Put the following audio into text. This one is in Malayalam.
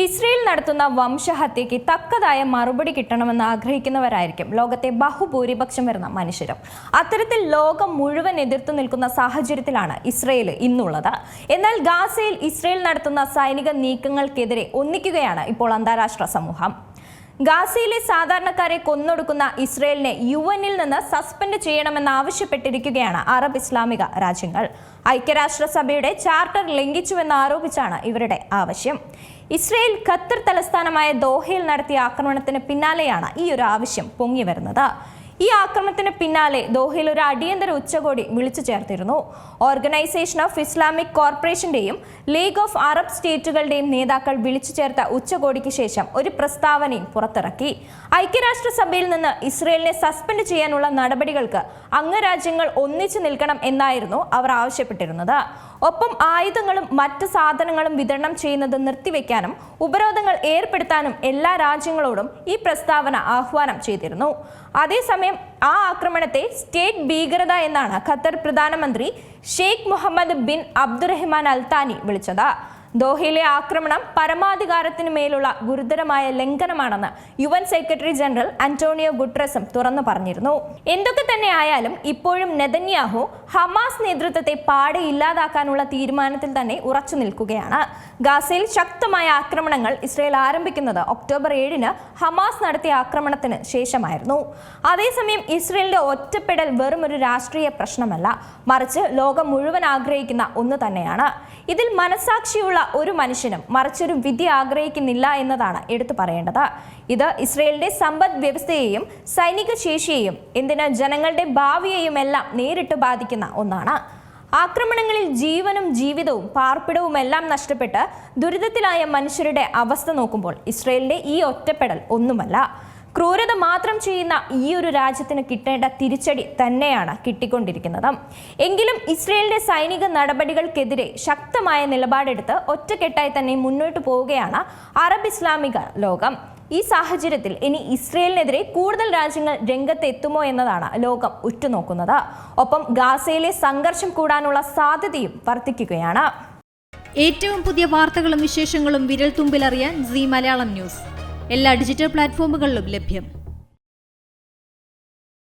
ഇസ്രയേൽ നടത്തുന്ന വംശഹത്യയ്ക്ക് തക്കതായ മറുപടി കിട്ടണമെന്ന് ആഗ്രഹിക്കുന്നവരായിരിക്കും. ലോകത്തെ ബഹുഭൂരിപക്ഷം വരുന്ന മനുഷ്യരും. അത്തരത്തിൽ ലോകം മുഴുവൻ എതിർത്തു നിൽക്കുന്ന സാഹചര്യത്തിലാണ് ഇസ്രയേൽ ഇന്നുള്ളത്. എന്നാൽ ഗാസയിൽ ഇസ്രയേൽ നടത്തുന്ന സൈനിക നീക്കങ്ങൾക്കെതിരെ ഒന്നിക്കുകയാണ് ഇപ്പോൾ അന്താരാഷ്ട്ര സമൂഹം. ഗാസയിലെ സാധാരണക്കാരെ കൊന്നൊടുക്കുന്ന ഇസ്രയേലിനെ യു എന്നിൽ നിന്ന് സസ്പെൻഡ് ചെയ്യണമെന്ന് ആവശ്യപ്പെട്ടിരിക്കുകയാണ് അറബ് ഇസ്ലാമിക രാജ്യങ്ങൾ. ഐക്യരാഷ്ട്രസഭയുടെ ചാർട്ടർ ലംഘിച്ചുവെന്ന് ആരോപിച്ചാണ് ഇവരുടെ ആവശ്യം. ഇസ്രയേൽ ഖത്തർ തലസ്ഥാനമായ ദോഹയിൽ നടത്തിയ ആക്രമണത്തിന് പിന്നാലെയാണ് ഈ ഒരു ആവശ്യം പൊങ്ങി വരുന്നത് ഈ ആക്രമണത്തിന് പിന്നാലെ ദോഹയിൽ ഒരു അടിയന്തര ഉച്ചകോടി വിളിച്ചു ചേർത്തിരുന്നു. ഓർഗനൈസേഷൻ ഓഫ് ഇസ്ലാമിക് കോർപ്പറേഷന്റെയും ലീഗ് ഓഫ് അറബ് സ്റ്റേറ്റുകളുടെയും നേതാക്കൾ വിളിച്ചു ചേർത്ത ഉച്ചകോടിക്ക് ശേഷം ഒരു പ്രസ്താവനയും പുറത്തിറക്കി. ഐക്യരാഷ്ട്രസഭയിൽ നിന്ന് ഇസ്രയേലിനെ സസ്പെൻഡ് ചെയ്യാനുള്ള നടപടികൾക്ക് അംഗരാജ്യങ്ങൾ ഒന്നിച്ചു നിൽക്കണം എന്നായിരുന്നു അവർ ആവശ്യപ്പെട്ടിരുന്നത്. ഒപ്പം ആയുധങ്ങളും മറ്റ് സാധനങ്ങളും വിതരണം ചെയ്യുന്നത് നിർത്തിവെക്കാനും ഉപരോധങ്ങൾ ഏർപ്പെടുത്താനും എല്ലാ രാജ്യങ്ങളോടും ഈ പ്രസ്താവന ആഹ്വാനം ചെയ്തിരുന്നു. അതേസമയം ആ ആക്രമണത്തെ സ്റ്റേറ്റ് ഭീകരത എന്നാണ് ഖത്തർ പ്രധാനമന്ത്രി Sheikh Mohammed bin Abdulrahman Al Thani വിളിച്ചത്. ദോഹയിലെ ആക്രമണം പരമാധികാരത്തിന് മേലുള്ള ഗുരുതരമായ ലംഘനമാണെന്ന് U N secretary general Antonio ഗുട്രസും തുറന്നു പറഞ്ഞിരുന്നു. എന്തൊക്കെ തന്നെ ആയാലും ഇപ്പോഴും നെതന്യാഹു ഹമാസ് നേതൃത്വത്തെ പാടെ ഇല്ലാതാക്കാനുള്ള തീരുമാനത്തിൽ തന്നെ ഉറച്ചു നിൽക്കുകയാണ്. ഗാസയിൽ ശക്തമായ ആക്രമണങ്ങൾ ഇസ്രയേൽ ആരംഭിക്കുന്നത് ഒക്ടോബർ ഏഴിന് ഹമാസ് നടത്തിയ ആക്രമണത്തിന് ശേഷമായിരുന്നു. അതേസമയം ഇസ്രയേലിന്റെ ഒറ്റപ്പെടൽ വെറും ഒരു രാഷ്ട്രീയ പ്രശ്നമല്ല മറിച്ച് ലോകം മുഴുവൻ ആഗ്രഹിക്കുന്ന ഒന്ന് തന്നെയാണ്. ഇതിൽ മനസാക്ഷിയുള്ള ഒരു മനുഷ്യനും മറിച്ചൊരു വിധി ആഗ്രഹിക്കുന്നില്ല എന്നതാണ് എടുത്തു പറയേണ്ടത്. ഇത് ഇസ്രയേലിന്റെ സമ്പദ് വ്യവസ്ഥയെയും സൈനിക ശേഷിയെയും എന്തിന് ജനങ്ങളുടെ ഭാവിയെയും എല്ലാം നേരിട്ട് ബാധിക്കുന്ന ഒന്നാണ്. ആക്രമണങ്ങളിൽ ജീവനും ജീവിതവും പാർപ്പിടവും എല്ലാം നഷ്ടപ്പെട്ട് ദുരിതത്തിലായ മനുഷ്യരുടെ അവസ്ഥ നോക്കുമ്പോൾ ഇസ്രയേലിന്റെ ഈ ഒറ്റപ്പെടൽ ഒന്നുമല്ല. ക്രൂരത മാത്രം ചെയ്യുന്ന ഈ ഒരു രാജ്യത്തിന് കിട്ടേണ്ട തിരിച്ചടി തന്നെയാണ് കിട്ടിക്കൊണ്ടിരിക്കുന്നത്. എങ്കിലും ഇസ്രയേലിന്റെ സൈനിക നടപടികൾക്കെതിരെ ശക്തമായ നിലപാടെടുത്ത് ഒറ്റക്കെട്ടായി തന്നെ മുന്നോട്ട് പോവുകയാണ് അറബ് ഇസ്ലാമിക ലോകം. ഈ സാഹചര്യത്തിൽ ഇനി ഇസ്രയേലിനെതിരെ കൂടുതൽ രാജ്യങ്ങൾ രംഗത്തെത്തുമോ എന്നതാണ് ലോകം ഉറ്റുനോക്കുന്നത്. ഒപ്പം ഗാസയിലെ സംഘർഷം കൂടാനുള്ള സാധ്യതയും വർദ്ധിക്കുകയാണ്. ഏറ്റവും പുതിയ വാർത്തകളും വിശേഷങ്ങളും വിരൽ തുമ്പിലറിയാൻ സി മലയാളം ന്യൂസ്. എല്ലാ ഡിജിറ്റൽ പ്ലാറ്റ്ഫോമുകളിലും ലഭ്യം.